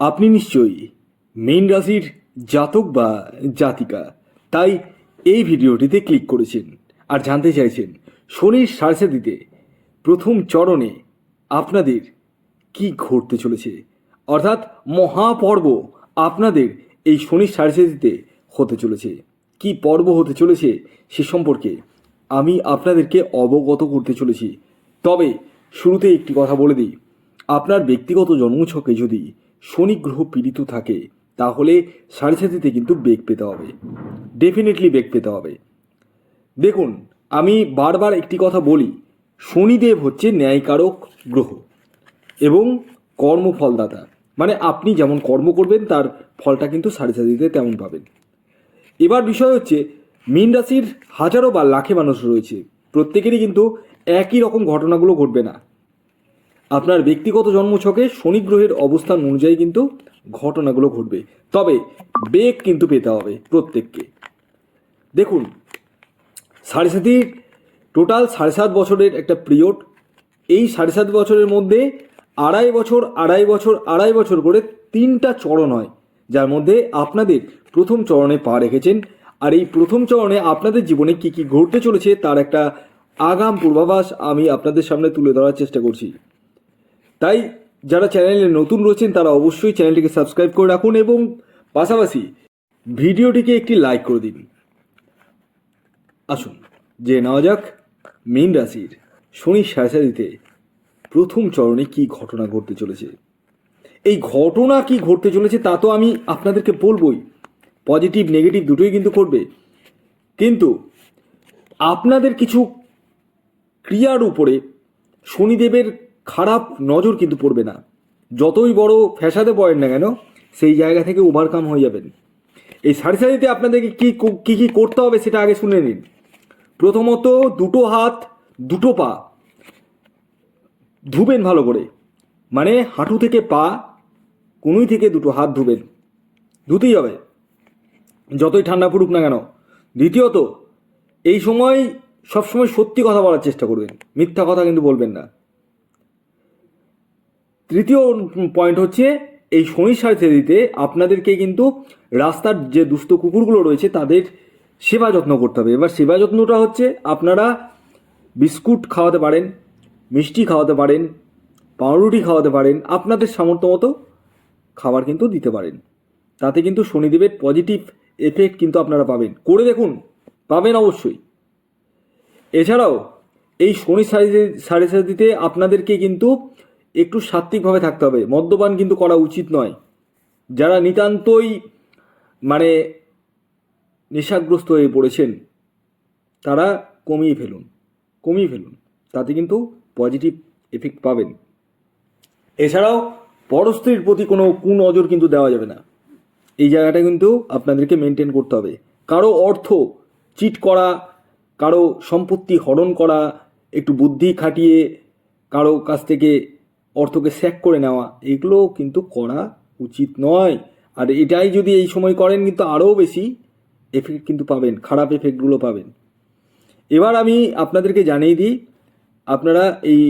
আপনি নিশ্চয়ই মেন রাশির জাতক বা জাতিকা। তাই এই ভিডিওটিতে ক্লিক করেছেন আর জানতে চাইছেন শনির সারসাদিতে প্রথম চরণে আপনাদের কি ঘটতে চলেছে। অর্থাৎ মহাপর্ব আপনাদের এই শনির সারসাদিতে হতে চলেছে। কি পর্ব হতে চলেছে সে সম্পর্কে আমি আপনাদেরকে অবগত করতে চলেছি। তবে শুরুতে একটি কথা বলে দিই। আপনার ব্যক্তিগত জন্মছকে যদি শনি গ্রহ পীড়িত থাকে, তাহলে সাড়ে সাতিতে কিন্তু বেগ পেতে হবে। ডেফিনেটলি বেগ পেতে হবে। দেখুন, আমি বারবার একটি কথা বলি, শনিদেব হচ্ছে ন্যায়কারক গ্রহ এবং কর্মফলদাতা। মানে আপনি যেমন কর্ম করবেন, তার ফলটা কিন্তু সাড়ে সাতিতে তেমন পাবেন। এবার বিষয় হচ্ছে, মীন রাশির হাজারো বা লাখে মানুষ রয়েছে। প্রত্যেকেরই কিন্তু একই রকম ঘটনাগুলো ঘটবে না। আপনার ব্যক্তিগত জন্মছকে শনি গ্রহের অবস্থান অনুযায়ী কিন্তু ঘটনাগুলো ঘটবে। তবে বেগ কিন্তু পেতে হবে প্রত্যেককে। দেখুন, সাড়ে সাতির টোটাল সাড়ে সাত বছরের একটা পিরিয়ড। এই সাড়ে সাত বছরের মধ্যে আড়াই বছর আড়াই বছর আড়াই বছর করে তিনটা চরণ হয়, যার মধ্যে আপনাদের প্রথম চরণে পা রেখেছেন। আর এই প্রথম চরণে আপনাদের জীবনে কি কি ঘটতে চলেছে তার একটা আগাম পূর্বাভাস আমি আপনাদের সামনে তুলে ধরার চেষ্টা করছি। তাই যারা চ্যানেলে নতুন রয়েছেন, তারা অবশ্যই চ্যানেলটিকে সাবস্ক্রাইব করে রাখুন এবং পাশাপাশি ভিডিওটিকে একটি লাইক করে দিন। আসুন যে নেওয়া যাক মীন রাশির শনি সাড়ে প্রথম চরণে কি ঘটনা ঘটতে চলেছে। এই ঘটনা কি ঘটতে চলেছে তা তো আমি আপনাদেরকে বলবই। পজিটিভ, নেগেটিভ দুটোই কিন্তু করবে কিন্তু আপনাদের কিছু ক্রিয়ার উপরে শনিদেবের খারাপ নজর কিন্তু পড়বে না। যতই বড় ফ্যাসাদে পড়েন না কেন, সেই জায়গা থেকে ওভারকাম হয়ে যাবেন। এই সারি সারিতে আপনাদেরকে কী কী কী করতে হবে সেটা আগে শুনে নিন। প্রথমত দুটো হাত, দুটো পা। ধুবেন ভালো করে। মানে হাঁটু থেকে পা, কোনোই থেকে দুটো হাত ধুবেন। ধুতেই হবে। যতই ঠান্ডা পড়ুক না কেন। দ্বিতীয়ত, এই সময় সবসময় সত্যি কথা বলার চেষ্টা করবেন। মিথ্যা কথা কিন্তু বলবেন না। তৃতীয় পয়েন্ট হচ্ছে এই শনি সাড়ে দিতে আপনাদেরকে কিন্তু রাস্তার যে দুস্থ কুকুরগুলো রয়েছে তাদের সেবা যত্ন করতে হবে। এবার সেবা যত্নটা হচ্ছে আপনারা বিস্কুট খাওয়াতে পারেন, মিষ্টি খাওয়াতে পারেন, পাউরুটি খাওয়াতে পারেন, আপনাদের সামর্থ্য মতো খাবার কিন্তু দিতে পারেন। তাতে কিন্তু শনিদেবের পজিটিভ এফেক্ট কিন্তু আপনারা পাবেন। করে দেখুন, পাবেন অবশ্যই। এছাড়াও এই শনি সাড়ে সাড়ে সাতিতে আপনাদেরকে কিন্তু একটু সাত্ত্বিকভাবে থাকতে হবে। মদ্যপান কিন্তু করা উচিত নয়। যারা নিতান্তই মানে নেশাগ্রস্ত হয়ে পড়েছেন, তারা কমিয়ে ফেলুন কমিয়ে ফেলুন। তাতে কিন্তু পজিটিভ এফেক্ট পাবেন। এছাড়াও পরস্ত্রীর প্রতি কোনো কুনজর কিন্তু দেওয়া যাবে না। এই জায়গাটা কিন্তু আপনাদেরকে মেনটেন করতে হবে। কারও অর্থ চিট করা, কারও সম্পত্তি হরণ করা, একটু বুদ্ধি খাটিয়ে, কারও কাছ থেকে অর্থকে স্যাক করে নেওয়া এগুলো কিন্তু করা উচিত নয়। আর এটাই যদি এই সময় করেন কিন্তু আরও বেশি এফেক্ট কিন্তু পাবেন, খারাপ এফেক্টগুলো পাবেন। এবার আমি আপনাদেরকে জানিয়ে দিই, আপনারা এই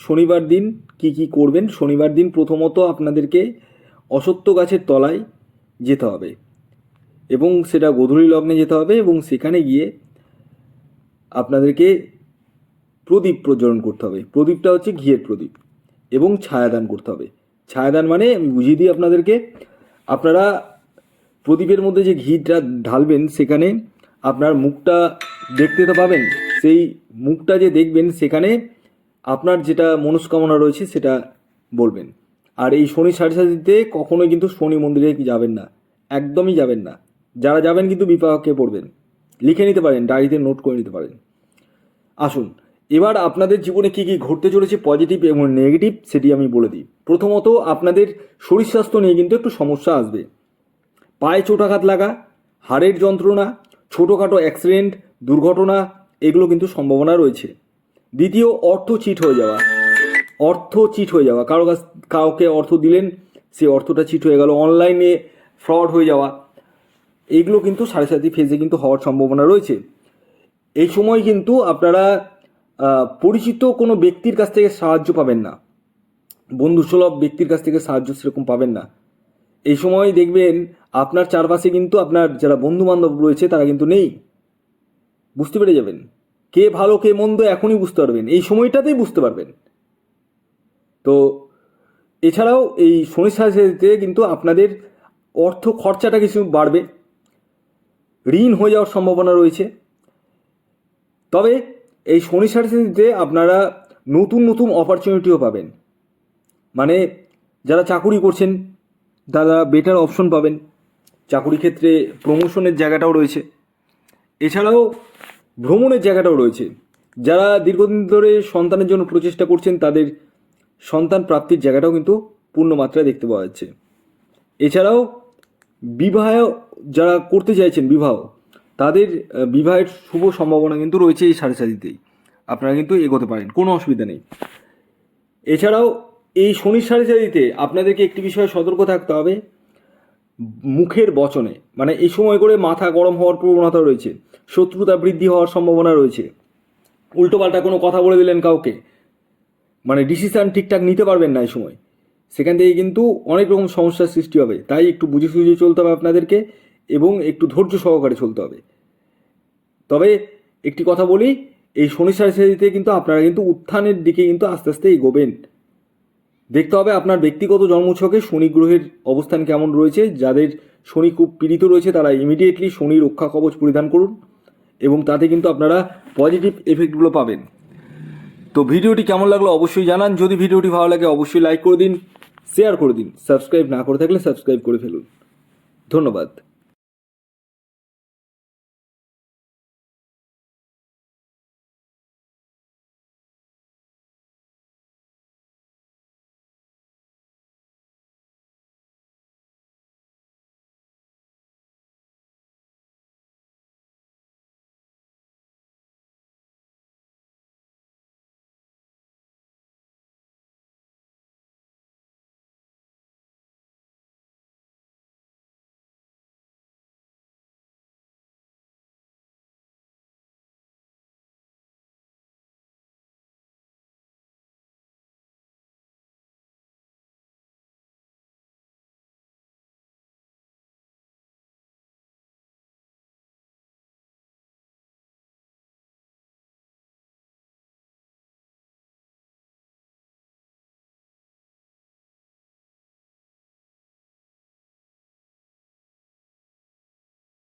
শনিবার দিন কি কি করবেন? শনিবার দিন প্রথমত আপনাদেরকে অসত্য গাছের তলায় যেতে হবে এবং সেটা গোধূলি লগ্নে যেতে হবে এবং সেখানে গিয়ে আপনাদেরকে প্রদীপ প্রজ্বলন করতে হবে। প্রদীপটা হচ্ছে ঘিয়ের প্রদীপ। এবং ছায়াদান করতে হবে। ছায়াদান মানে আমি বুঝিয়ে দিই আপনাদেরকে, আপনারা প্রদীপের মধ্যে যে ঘিটা ঢালবেন, সেখানে আপনার মুখটা দেখতে তো পাবেন, সেই মুখটা যে দেখবেন, সেখানে আপনার যেটা মনস্কামনা রয়েছে, সেটা বলবেন। আর এই শনি সাড়ে কখনোই কিন্তু শনি মন্দিরে যাবেন না, একদমই যাবেন না। যারা যাবেন কিন্তু বিপাকে পড়বেন, লিখে নিতে পারেন, ডায়েরিতে নোট করে নিতে পারেন। আসুন এবার আপনাদের জীবনে কী কী ঘটতে চলেছে পজিটিভ এবং নেগেটিভ সেটি আমি বলে দিই। প্রথমত, আপনাদের শরীর স্বাস্থ্য নিয়ে কিন্তু একটু সমস্যা আসবে। পায়ে চোটাঘাত লাগা, হাড়ের যন্ত্রণা, ছোটোখাটো অ্যাক্সিডেন্ট দুর্ঘটনা, এগুলো কিন্তু সম্ভাবনা রয়েছে। দ্বিতীয়, অর্থ চিট হয়ে যাওয়া। অর্থ চিট হয়ে যাওয়া। কারও কাছ, কাউকে অর্থ দিলেন, সে অর্থটা চিট হয়ে গেল। অনলাইনে ফ্রড হয়ে যাওয়া। এগুলো কিন্তু সাড়ে সাতি ফেজে কিন্তু হওয়ার সম্ভাবনা রয়েছে। এই সময় কিন্তু আপনারা পরিচিত কোনো ব্যক্তির কাছ থেকে সাহায্য পাবেন না। বন্ধুসুলভ ব্যক্তির কাছ থেকে সাহায্য সেরকম পাবেন না। এই সময় দেখবেন আপনার চারপাশে কিন্তু আপনার যারা বন্ধু বান্ধব রয়েছে তারা কিন্তু নেই। বুঝতে পেরে যাবেন? কে ভালো, কে মন্দ এখনই বুঝতে পারবেন। এই সময়টাতেই বুঝতে পারবেন। তো এছাড়াও এই শনি সাথে কিন্তু আপনাদের অর্থ খরচাটা কিছু বাড়বে। ঋণ হয়ে যাওয়ার সম্ভাবনা রয়েছে। তবে এই শনি সাথে আপনারা নতুন নতুন অপরচুনিটিও পাবেন। মানে যারা চাকুরি করছেন, তারা বেটার অপশন পাবেন। চাকুরি ক্ষেত্রে প্রমোশনের জায়গাটাও রয়েছে। এছাড়াও ভ্রমণের জায়গাটাও রয়েছে। যারা দীর্ঘদিন ধরে সন্তানের জন্য প্রচেষ্টা করছেন, তাদের সন্তান প্রাপ্তির জায়গাটাও কিন্তু পূর্ণ মাত্রায় দেখতে পাওয়া যাচ্ছে। এছাড়াও বিবাহ যারা করতে চাইছেন, বিবাহ তাদের বিবাহের শুভ সম্ভাবনা কিন্তু রয়েছে এই সাড়ে সাতিতেই। আপনারা কিন্তু এগোতে পারেন, কোনো অসুবিধা নেই। এছাড়াও এই শনির সাড়ে সাতিতে আপনাদেরকে একটি বিষয়ে সতর্ক থাকতে হবে। মুখের বচনে মানে এই সময় করে মাথা গরম হওয়ার প্রবণতা রয়েছে, শত্রুতা বৃদ্ধি হওয়ার সম্ভাবনা রয়েছে। উল্টোপাল্টা কোনো কথা বলে দিলেন কাউকে মানে ডিসিশান ঠিকঠাক নিতে পারবেন না এই সময়। সেখান থেকে কিন্তু অনেক রকম সমস্যার সৃষ্টি হবে, তাই একটু বুঝে সুঝে চলতে হবে আপনাদেরকে। এবং একটু ধৈর্য সহকারে চলতে হবে। তবে একটি কথা বলি, এই শনি সারিতে কিন্তু আপনারা কিন্তু উত্থানের দিকে কিন্তু আস্তে আস্তে এগোবেন। দেখতে হবে আপনার ব্যক্তিগত জন্মছকে শনি গ্রহের অবস্থান কেমন রয়েছে, যাদের শনি খুব পীড়িত রয়েছে তারা ইমিডিয়েটলি শনি রক্ষা কবচ পরিধান করুন এবং তাতে কিন্তু আপনারা পজিটিভ এফেক্টগুলো পাবেন। তো ভিডিওটি কেমন লাগল অবশ্যই জানান, যদি ভিডিওটি ভালো লাগে অবশ্যই লাইক করে দিন শেয়ার করে দিন সাবস্ক্রাইব না করে থাকলে সাবস্ক্রাইব করে ফেলুন। ধন্যবাদ।